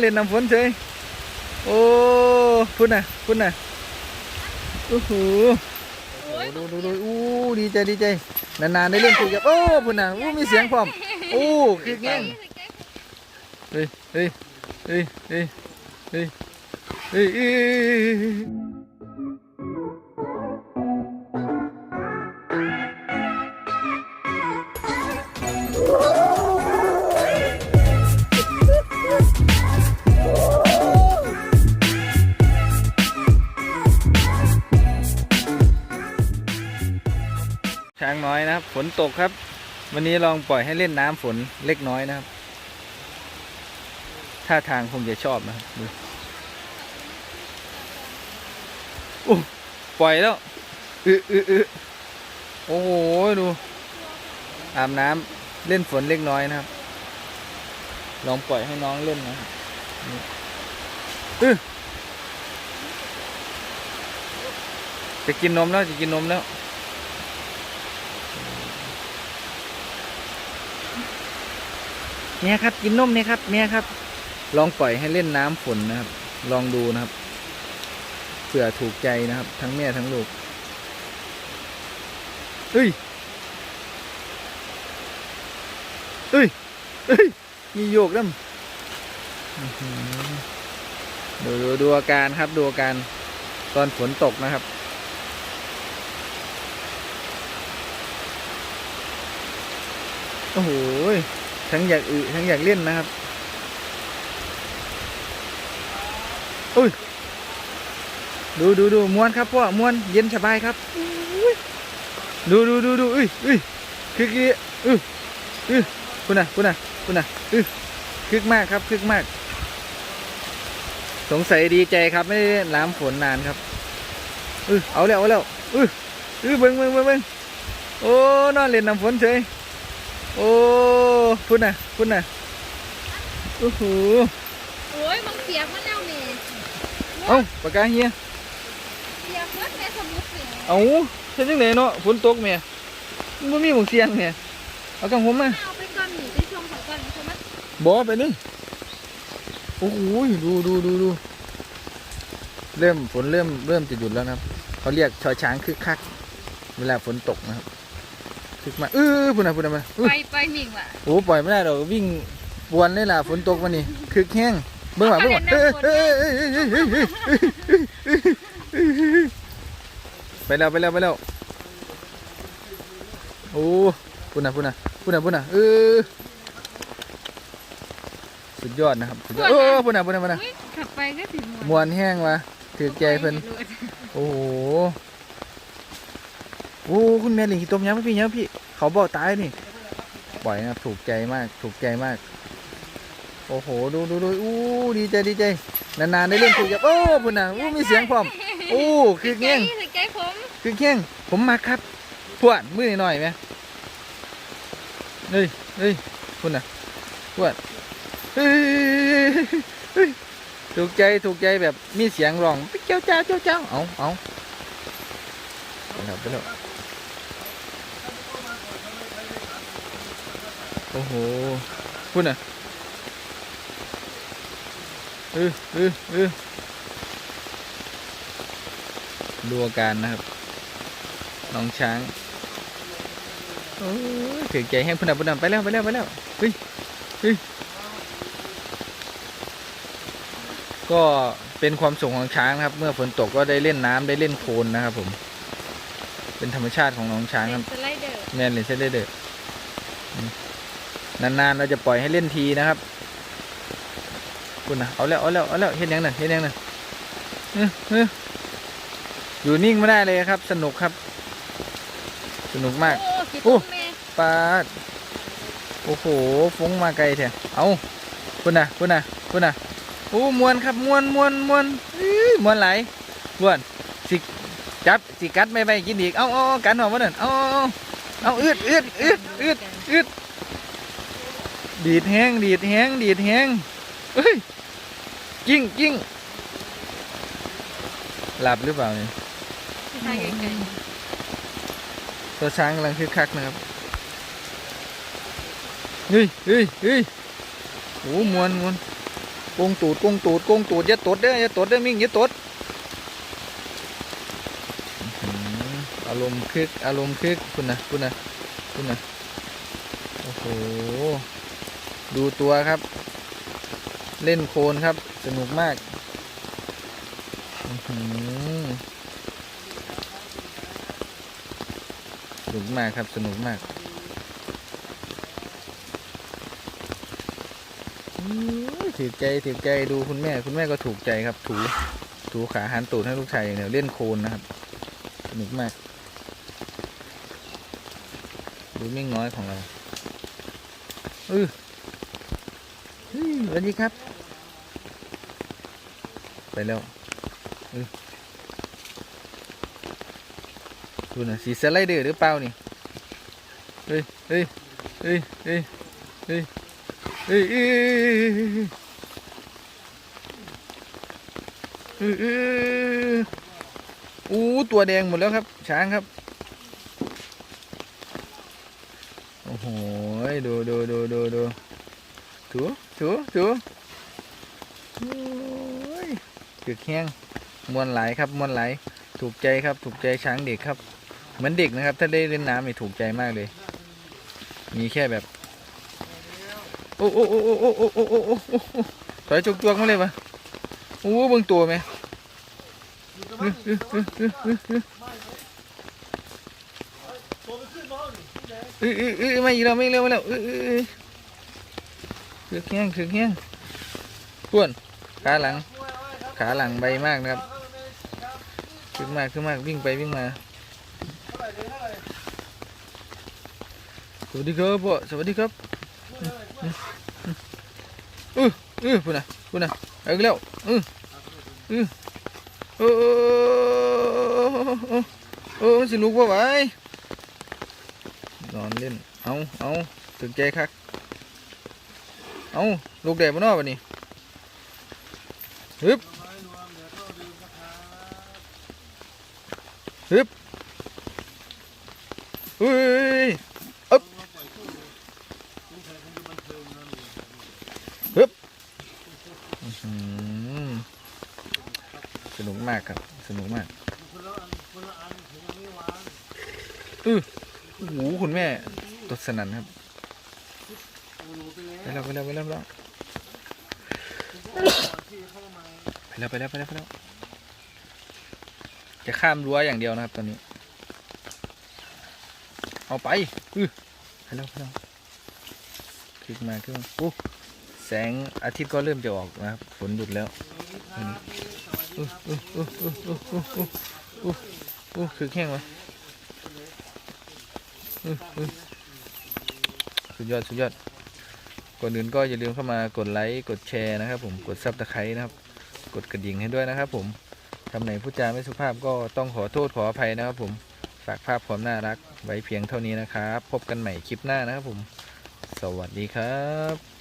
เล่นน้ำฝนเฉยโอ้พุ่นน่ะพุ่นน่ะโอ้โหโอ้ดูดูดูอู้ดีใจดีใจนานๆได้เล่นคุยกับโอ้พุ่นน่ะอู้มีเสียงพร้อมโอ้คือเงี้ยเฮ้ยเฮ้ยเฮ้ยเฮ้ยเฮ้ยเฮ้ย ช้างน้อยนะครับ ฝนตกครับ วันนี้ลองปล่อยให้เล่นน้ำฝนเล็กน้อยนะครับท่าทางคงจะชอบนะครับดูโอ้ปล่อยแล้วอึอึอึโอ้โหดู อาบน้ำเล่นฝนเล็กน้อยนะครับ ลองปล่อยให้น้องเล่นนะครับนี่อึจะกินนมแล้วจะกินนมแล้ว เนี่ยครับกินนมเนี่ยครับเนี่ยครับ ลองปล่อยให้เล่นน้ำฝนนะครับ ลองดูนะครับเผื่อถูกใจนะครับ ทั้งแม่ทั้งลูกเอ้ยเอ้ยเอ้ยมีโยกด้วยดูดูดูอาการครับดูอาการตอนฝนตกนะครับโอ้โห ทั้งอยากอึทั้งอยากเล่นนะครับอุ้ยดูดูดูม้วนครับพ่อม้วนเย็นสบายครับดูดูดูดูอุ้ยอุ้ยคึกอี้อุ้ยอุ้ยคุณน่ะคุณน่ะคุณน่ะอุ้ยคึกมากครับคึกมาก สงสัยดีใจครับไม่ได้ล่นน้ำฝนนานครับอุ้ยเอาแล้วเอาแล้วอุ้ยอุ้ยเบิ้งเบิ้งเบิ้งเบิ้งโอ้นอนเล่นน้ำฝนเฉยโอ้ พุ่นน่ะพุ่นน่ะโอ้โหโอ้ยมันเปียกมันแล้วเมย์เอ้าปากกาเฮียเปียกมันแม่สมุดเปียกเอ้าเฮ็ดจังไดเนาะฝนตกแม่มันบ่มีหมองเสียงแม่เอากังผมมาเอาไปก่อนหนีไปชมเขาก่อนใช่ไหมบ่ไปนึงโอ้โหดูดูดูดูเริ่มฝนเริ่มเริ่มจะหยุดแล้วนะครับเขาเรียกชอช้างคึกคัก เวลาฝนตกนะครับ คึกมาเออพุ่นนะพุ่นนะมาไปไปมิ่งว่ะโอ้ปล่อยไม่ได้เราวิ่งบวนเลยล่ะฝนตกมานี่คึกแห้งเบื้องหลังเบื้องหลังไปแล้วไปแล้วไปแล้วโอ้พุ่นนะพุ่นนะพุ่นนะพุ่นนะเออสุดยอดนะครับสุดยอดโอ้พุ่นนะพุ่นนะพุ่นนะขับไปก็ถึงมวนแห้งวะถือใจเพิ่นโอ้โห โอ้คุณแม่หลิงขี้ต้มยำพี่ยังพี่เขาบอกตายนี่ปล่อยนะครับถูกใจมากถูกใจมาก โอ้โหดูดูดูอู้ดีใจดีใจนานๆได้เล่นคุยกับโอ้พุ่นน่ะอู้มีเสียงพร้อมโอ้คือแง่แง่งถึงใจผมคือแง่งผมมาครับพวดมือหน่อยๆไหมเฮ้ยเฮ้ยพุ่นน่ะพวดเฮ้ยเฮ้ยถูกใจถูกใจแบบมีเสียงร้องไปเจ้าเจ้าเจ้าเจ้าเอาเอาไปแล้วไปแล้ว อ้โหพุ่นน่ะเออเออเออดูอาการนะครับ น้องช้าง โอ้ยถือใจแห้งพุ่นอะพุ่นอะไปแล้วไปแล้วไปแล้วเฮ้ยเฮ้ยก็เป็นความสุขของช้างนะครับ เมื่อฝนตกก็ได้เล่นน้ำได้เล่นโคลนนะครับ ผม เป็นธรรมชาติของน้องช้างเป็ครันบสไลเดอร์แมนเลยใช่ได้เด้ออืม นานๆเราจะปล่อยให้เล่นทีนะครับคุณนะเอาแล้วเอาแล้วเอาแล้วเห็นยังน่ะเห็นยังน่ะเออเอออยู่นิ่งไม่ได้เลยครับ สนุกครับ สนุกมากโอ้คิดโอ้ต้มเมย์ปาดโอ้โหฟงมาไกลแท้เอาคุณน่ะคุณน่ะคุณน่ะโอ้มวนครับมวนมวนมวนอื้อมวนไหลายมวนสิจับสิกัดไม่ไปกินอีกเอาเอาเอากันหน่อมาหน่อยเอาเอาเอาเอาอืดอืดอืดอืดอืด ดีดแห้งดีดแห้งดีดแห้งเฮ้ยกิ้งกิ้งหลับหรือเปล่าเนี่ยใช่ไกลตัวช้างกำลังคึกคักนะครับเฮ้ยเฮ้ยเฮ้ยโอ้มวนมวนกงตูดกงตูดกงตูดอย่าตดเด้ออย่าตดเด้อมิ่งอย่าตดอื้อหืออารมณ์คึกอารมณ์คึกคุณนะคุณนะคุณนะโอ้โห ดูตัวครับ เล่นโคลนครับ สนุกมากหือสนุกมากครับ สนุกมากถือใจถือใจดูคุณแม่คุณแม่ก็ถูกใจครับ ถูถูขาหันตูดให้ลูกชายอย่างเดียวเล่นโคลนนะครับสนุกมาก ดูไม่งน้อยของเราเออ สวัสดีครับ ไปแล้วดูนะสีสไลเดอร์หรือเปล่านี่ เฮ้ยเฮ้ยเฮ้ยเฮ้ยเฮ้ยเอ้ยเอ้ยเอ้ยเอ้ยเอ้ยอู้ตัวแดงหมดแล้วครับ ช้างครับ โอ้โห ดูดูดูดูดู ถูถูถูโอ้ยตึกแห้งมวนไหลครับมวนไหลถูกใจครับ ถูกใจช้างเด็กครับ เหมือนเด็กนะครับ ถ้าได้เล่นน้ำนี่ถูกใจมากเลย มีแค่แบบ โอ้โอ้โอ้โอ้โอ้โอ้โอ้โอ้โอ้โอ้ถอยจุกจวกมาเลยปะโอ้เบิ่งตัวไหมเอ้ยเอ้ยเอ้ยเอ้ยเอ้ยเอ้ยเอ้ยเอ้ยเอ้ยมาอีกแล้วมาอีกแล้วมาแล้วเอ้ยเอ้ ยเอ้ยคือแข้งคือแข้งป้วนขาหลัง ขาหลังใบมากนะครับขึ้นมากขึ้นมากวิ่งไปวิ่งมา สวัสดีครับพ่อสวัสดีครับเออเออพูดนะพูดนะเอาอีกแล้วเออเออเออเออเออเออมันสิลุกบ่ไหวนอนเล่น เอาเอาถึงใจคัก เอาลูกแดดบ่เนอบัดนี้ฮึบฮึบเฮ้ยอึ๊บฮึบสนุกมากครับ สนุกมากอือโอ้โหคุณแม่ตดสนั่นครับ แล้วไปแล้วไปแล้วไปแล้วไปแล้วไปแล้วไปแล้วไปแล้วจะข้ามรั้วอย่างเดียวนะครับตอนนี้ เอาไปอือไปแล้วไปแล้วขึ้นมาขึ้นมาโอ้แสงอาทิตย์ก็เริ่มจะออกนะครับฝนหยุดแล้วอืมอู้อู้อู้อู้อู้อู้อู้อู้อู้คือแข้งไหมอู้อู้สุดยอดสุดยอด ก่อนอื่นก็อย่าลืมเข้ามากดไลค์กดแชร์นะครับ ผมกดซับสไครต์นะครับ กดกระดิ่งให้ด้วยนะครับ ผมทำไหนพูดจาไม่สุภาพก็ต้องขอโทษขออภัยนะครับ ผมฝากภาพความน่ารักไว้เพียงเท่านี้นะครับ พบกันใหม่คลิปหน้านะครับ ผม สวัสดีครับ